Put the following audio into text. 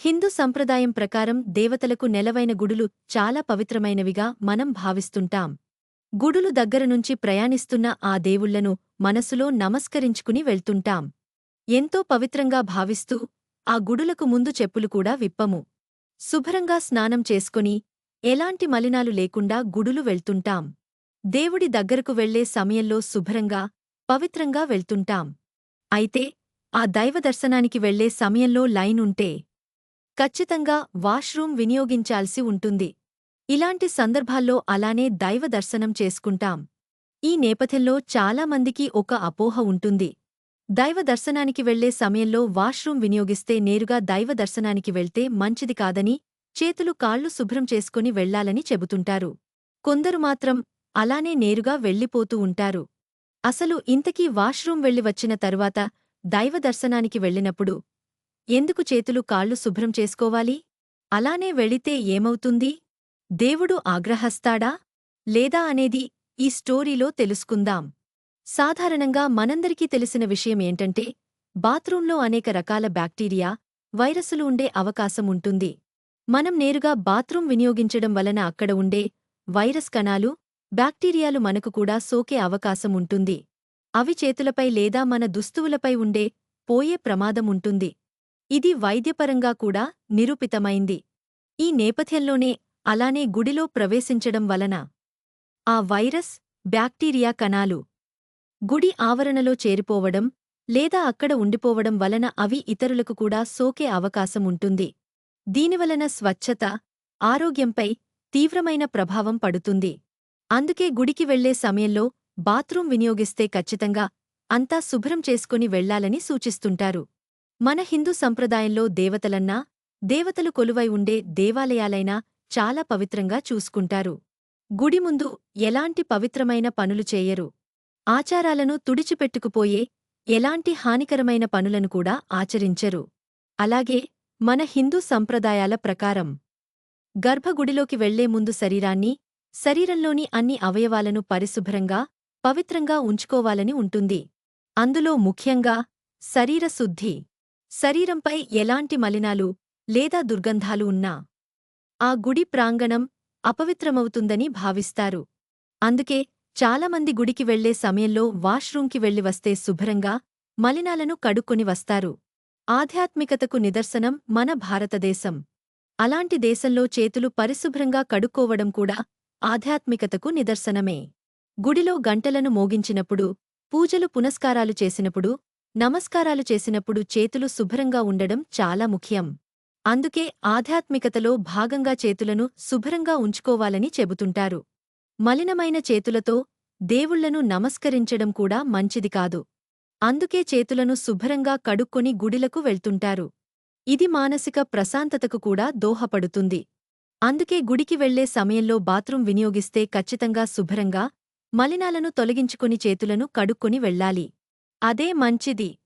హిందూ సంప్రదాయం ప్రకారం దేవతలకు నెలవైన గుడులు చాలా పవిత్రమైనవిగా మనం భావిస్తుంటాం. గుడులు దగ్గరనుంచి ప్రయాణిస్తున్న ఆ దేవుళ్ళను మనసులో నమస్కరించుకుని వెళ్తుంటాం. ఎంతో పవిత్రంగా భావిస్తూ ఆ గుడులకు ముందు చెప్పులు కూడా విప్పము. శుభ్రంగా స్నానం చేసుకుని ఎలాంటి మలినాలు లేకుండా గుడులు వెళ్తుంటాం. దేవుడి దగ్గరకు వెళ్ళే సమయంలో శుభ్రంగా పవిత్రంగా వెళ్తుంటాం. అయితే ఆ దైవ దర్శనానికి వెళ్ళే సమయంలో లైన్ ఉంటే ఖచ్చితంగా వాష్రూం వినియోగించాల్సి ఉంటుంది. ఇలాంటి సందర్భాల్లో అలానే దైవ దర్శనం చేసుకుంటాం. ఈ నేపథ్యంలో చాలామందికి ఒక అపోహ ఉంటుంది. దైవ దర్శనానికి వెళ్ళే సమయంలో వాష్రూం వినియోగిస్తే నేరుగా దైవ దర్శనానికి వెళ్తే మంచిది కాదని చేతులు కాళ్ళు శుభ్రం చేసుకుని వెళ్ళాలని చెబుతుంటారు. కొందరు మాత్రం అలానే నేరుగా వెళ్ళిపోతూ ఉంటారు. అసలు ఇంతకీ వాష్రూం వెళ్ళి వచ్చిన తరువాత దైవ దర్శనానికి వెళ్ళినప్పుడు ఎందుకు చేతులు కాళ్ళు శుభ్రం చేసుకోవాలి? అలానే వెళితే ఏమవుతుంది? దేవుడు ఆగ్రహస్తాడా? లేదా అనేది ఈ స్టోరీలో తెలుసుకుందాం. సాధారణంగా మనందరికీ తెలిసిన విషయం ఏంటంటే బాత్రూంలో అనేక రకాల బ్యాక్టీరియా వైరస్లు ఉండే అవకాశం ఉంటుంది. మనం నేరుగా బాత్రూం వినియోగించడం వలన అక్కడ ఉండే వైరస్ కణాలు బ్యాక్టీరియాలు మనకు కూడా సోకే అవకాశం ఉంటుంది. అవి చేతులపై లేదా మన దుస్తువులపై ఉండే పోయే ప్రమాదం ఉంటుంది. ఇది వైద్యపరంగా కూడా నిరూపితమైంది. ఈ నేపథ్యంలోనే అలానే గుడిలో ప్రవేశించడం వలన ఆ వైరస్ బ్యాక్టీరియా కణాలు గుడి ఆవరణలో చేరిపోవడం లేదా అక్కడ ఉండిపోవడం వలన అవి ఇతరులకు కూడా సోకే అవకాశం ఉంటుంది. దీనివలన స్వచ్ఛత ఆరోగ్యంపై తీవ్రమైన ప్రభావం పడుతుంది. అందుకే గుడికి వెళ్ళే సమయంలో బాత్రూం వినియోగిస్తే ఖచ్చితంగా అంతా శుభ్రం చేసుకుని వెళ్ళాలని సూచిస్తుంటారు. మన హిందూ సంప్రదాయంలో దేవతలన్నా దేవతలు కొలువై ఉండే దేవాలయాలైనా చాలా పవిత్రంగా చూసుకుంటారు. గుడి ముందు ఎలాంటి పవిత్రమైన పనులు చేయరు. ఆచారాలను తుడిచిపెట్టుకుపోయే ఎలాంటి హానికరమైన పనులను కూడా ఆచరించరు. అలాగే మన హిందూ సంప్రదాయాల ప్రకారం గర్భగుడిలోకి వెళ్ళే ముందు శరీరాన్ని శరీరంలోని అన్ని అవయవాలను పరిశుభ్రంగా పవిత్రంగా ఉంచుకోవాలని ఉంటుంది. అందులో ముఖ్యంగా శరీర శుద్ధి శరీరంపై ఎలాంటి మలినాలు లేదా దుర్గంధాలు ఉన్నా ఆ గుడి ప్రాంగణం అపవిత్రమవుతుందని భావిస్తారు. అందుకే చాలామంది గుడికి వెళ్ళే సమయంలో వాష్రూంకి వెళ్ళి వస్తే శుభ్రంగా మలినాలను కడుక్కొని వస్తారు. ఆధ్యాత్మికతకు నిదర్శనం మన భారతదేశం. అలాంటి దేశంలో చేతులు పరిశుభ్రంగా కడుక్కోవడం కూడా ఆధ్యాత్మికతకు నిదర్శనమే. గుడిలో గంటలను మోగించినప్పుడు పూజలు పునస్కారాలు చేసినప్పుడు నమస్కారాలు చేసినప్పుడు చేతులు శుభ్రంగా ఉండడం చాలా ముఖ్యం. అందుకే ఆధ్యాత్మికతలో భాగంగా చేతులను శుభ్రంగా ఉంచుకోవాలని చెబుతుంటారు. మలినమైన చేతులతో దేవుళ్ళను నమస్కరించడం కూడా మంచిది కాదు. అందుకే చేతులను శుభ్రంగా కడుక్కొని గుడిలకు వెళ్తుంటారు. ఇది మానసిక ప్రశాంతతకు కూడా దోహపడుతుంది. అందుకే గుడికి వెళ్ళే సమయంలో బాత్రూం వినియోగిస్తే ఖచ్చితంగా శుభ్రంగా మలినాలను తొలగించుకుని చేతులను కడుక్కొని వెళ్ళాలి. అదే మంచిది.